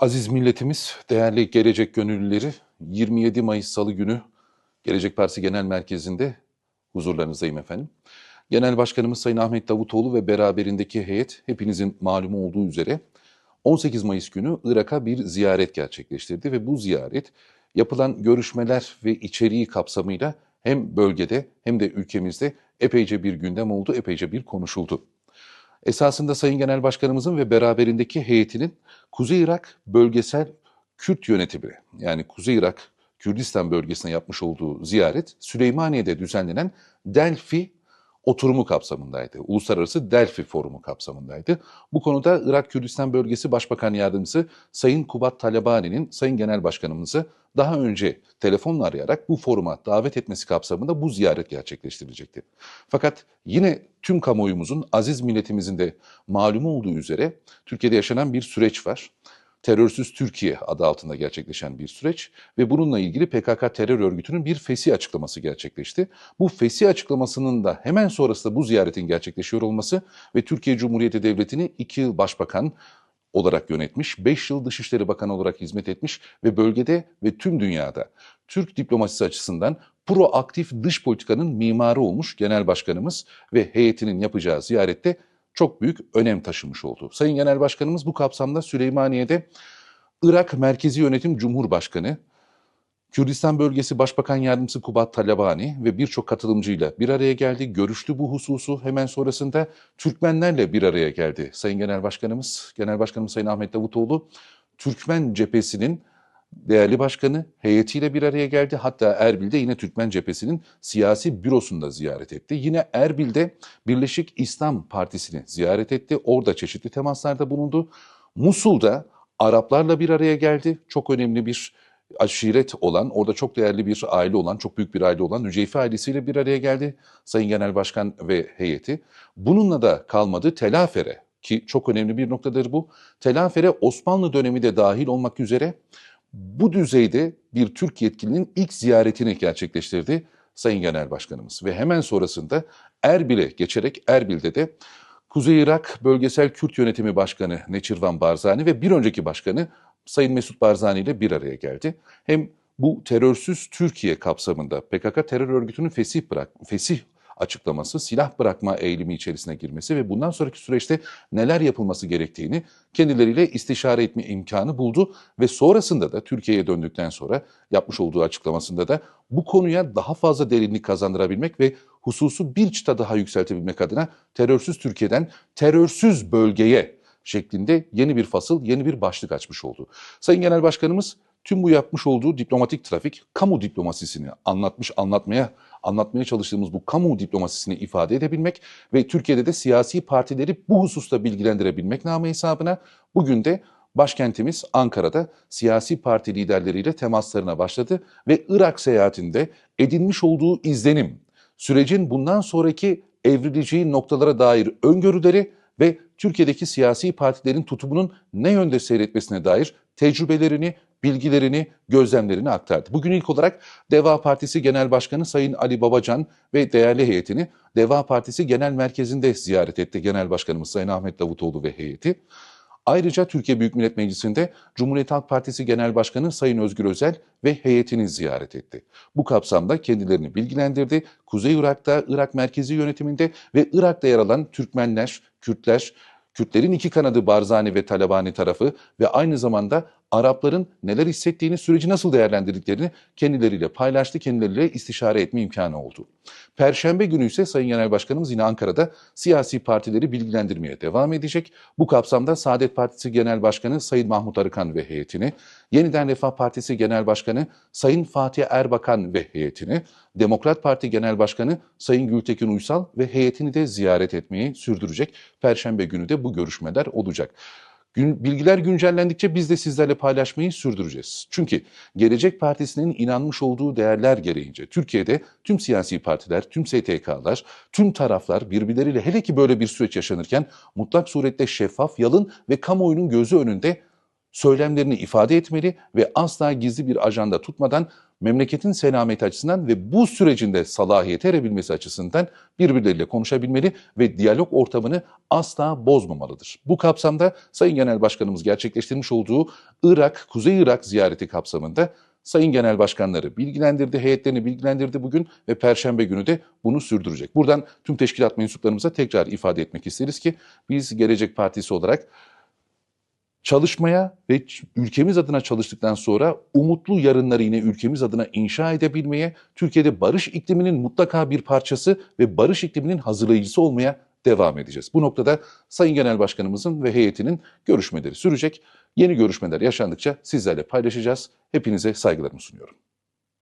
Aziz milletimiz, değerli gelecek gönüllüleri 27 Mayıs Salı günü Gelecek Partisi Genel Merkezi'nde huzurlarınızdayım efendim. Genel Başkanımız Sayın Ahmet Davutoğlu ve beraberindeki heyet hepinizin malumu olduğu üzere 18 Mayıs günü Irak'a bir ziyaret gerçekleştirdi ve bu ziyaret yapılan görüşmeler ve içeriği kapsamıyla hem bölgede hem de ülkemizde epeyce bir gündem oldu, epeyce bir konuşuldu. Esasında Sayın Genel Başkanımızın ve beraberindeki heyetinin Kuzey Irak bölgesel Kürt yönetimi yani Kuzey Irak Kürdistan bölgesine yapmış olduğu ziyaret Süleymaniye'de düzenlenen Delphi oturumu kapsamındaydı. Uluslararası Delphi Forumu kapsamındaydı. Bu konuda Irak Kürdistan Bölgesi Başbakan Yardımcısı Sayın Kubat Talabani'nin Sayın Genel Başkanımızı daha önce telefonla arayarak bu foruma davet etmesi kapsamında bu ziyaret gerçekleştirilecekti. Fakat yine tüm kamuoyumuzun, aziz milletimizin de malumu olduğu üzere Türkiye'de yaşanan bir süreç var. Terörsüz Türkiye adı altında gerçekleşen bir süreç ve bununla ilgili PKK terör örgütünün bir fesih açıklaması gerçekleşti. Bu fesih açıklamasının da hemen sonrasında bu ziyaretin gerçekleşiyor olması ve Türkiye Cumhuriyeti Devleti'ni iki yıl başbakan olarak yönetmiş, 5 yıl Dışişleri Bakanı olarak hizmet etmiş ve bölgede ve tüm dünyada Türk diplomasisi açısından proaktif dış politikanın mimarı olmuş Genel Başkanımız ve heyetinin yapacağı ziyarette çok büyük önem taşımış oldu. Sayın Genel Başkanımız bu kapsamda Süleymaniye'de Irak Merkezi Yönetim Cumhurbaşkanı, Kürdistan Bölgesi Başbakan Yardımcısı Kubat Talabani ve birçok katılımcıyla bir araya geldi. Görüştü bu hususu. Hemen sonrasında Türkmenlerle bir araya geldi. Sayın Genel Başkanımız, Genel Başkanımız Sayın Ahmet Davutoğlu, Türkmen cephesinin değerli başkanı heyetiyle bir araya geldi. Hatta Erbil'de yine Türkmen cephesinin siyasi bürosunda ziyaret etti. Yine Erbil'de Birleşik İslam Partisi'ni ziyaret etti. Orada çeşitli temaslarda bulundu. Musul'da Araplarla bir araya geldi. Çok önemli bir aşiret olan, orada çok değerli bir aile olan, çok büyük bir aile olan Nüceyfi ailesiyle bir araya geldi Sayın Genel Başkan ve heyeti. Bununla da kalmadı Telafer'e ki çok önemli bir noktadır bu. Telafer'e Osmanlı dönemi de dahil olmak üzere bu düzeyde bir Türk yetkilinin ilk ziyaretini gerçekleştirdi Sayın Genel Başkanımız. Ve hemen sonrasında Erbil'e geçerek Erbil'de de Kuzey Irak Bölgesel Kürt Yönetimi Başkanı Neçirvan Barzani ve bir önceki başkanı Sayın Mesut Barzani ile bir araya geldi. Hem bu terörsüz Türkiye kapsamında PKK terör örgütünün fesih bırak fesih açıklaması, silah bırakma eğilimi içerisine girmesi ve bundan sonraki süreçte neler yapılması gerektiğini kendileriyle istişare etme imkanı buldu ve sonrasında da Türkiye'ye döndükten sonra yapmış olduğu açıklamasında da bu konuya daha fazla derinlik kazandırabilmek ve hususu bir çıta daha yükseltebilmek adına terörsüz Türkiye'den terörsüz bölgeye şeklinde yeni bir fasıl, yeni bir başlık açmış oldu. Sayın Genel Başkanımız tüm bu yapmış olduğu diplomatik trafik, kamu diplomasisini anlatmış, anlatmaya anlatmaya çalıştığımız bu kamu diplomasisini ifade edebilmek ve Türkiye'de de siyasi partileri bu hususta bilgilendirebilmek namı hesabına bugün de başkentimiz Ankara'da siyasi parti liderleriyle temaslarına başladı ve Irak seyahatinde edinmiş olduğu izlenim, sürecin bundan sonraki evrileceği noktalara dair öngörüleri ve Türkiye'deki siyasi partilerin tutumunun ne yönde seyretmesine dair tecrübelerini, bilgilerini, gözlemlerini aktardı. Bugün ilk olarak Deva Partisi Genel Başkanı Sayın Ali Babacan ve değerli heyetini Deva Partisi Genel Merkezi'nde ziyaret etti Genel Başkanımız Sayın Ahmet Davutoğlu ve heyeti. Ayrıca Türkiye Büyük Millet Meclisi'nde Cumhuriyet Halk Partisi Genel Başkanı Sayın Özgür Özel ve heyetini ziyaret etti. Bu kapsamda kendilerini bilgilendirdi. Kuzey Irak'ta, Irak merkezi yönetiminde ve Irak'ta yer alan Türkmenler, Kürtler, Kürtlerin iki kanadı Barzani ve Talabani tarafı ve aynı zamanda Arapların neler hissettiğini, süreci nasıl değerlendirdiklerini kendileriyle paylaştı, kendileriyle istişare etme imkanı oldu. Perşembe günü ise Sayın Genel Başkanımız yine Ankara'da siyasi partileri bilgilendirmeye devam edecek. Bu kapsamda Saadet Partisi Genel Başkanı Sayın Mahmut Arıkan ve heyetini, Yeniden Refah Partisi Genel Başkanı Sayın Fatih Erbakan ve heyetini, Demokrat Parti Genel Başkanı Sayın Gültekin Uysal ve heyetini de ziyaret etmeyi sürdürecek. Perşembe günü de bu görüşmeler olacak. Bilgiler güncellendikçe biz de sizlerle paylaşmayı sürdüreceğiz. Çünkü Gelecek Partisi'nin inanmış olduğu değerler gereğince Türkiye'de tüm siyasi partiler, tüm STK'lar, tüm taraflar birbirleriyle hele ki böyle bir süreç yaşanırken mutlak surette şeffaf, yalın ve kamuoyunun gözü önünde söylemlerini ifade etmeli ve asla gizli bir ajanda tutmadan memleketin selameti açısından ve bu sürecinde salahiyete erebilmesi açısından birbirleriyle konuşabilmeli ve diyalog ortamını asla bozmamalıdır. Bu kapsamda Sayın Genel Başkanımız gerçekleştirmiş olduğu Irak, Kuzey Irak ziyareti kapsamında Sayın Genel Başkanları bilgilendirdi, heyetlerini bilgilendirdi bugün ve Perşembe günü de bunu sürdürecek. Buradan tüm teşkilat mensuplarımıza tekrar ifade etmek isteriz ki biz Gelecek Partisi olarak çalışmaya ve ülkemiz adına çalıştıktan sonra umutlu yarınları yine ülkemiz adına inşa edebilmeye, Türkiye'de barış ikliminin mutlaka bir parçası ve barış ikliminin hazırlayıcısı olmaya devam edeceğiz. Bu noktada Sayın Genel Başkanımızın ve heyetinin görüşmeleri sürecek. Yeni görüşmeler yaşandıkça sizlerle paylaşacağız. Hepinize saygılarımı sunuyorum.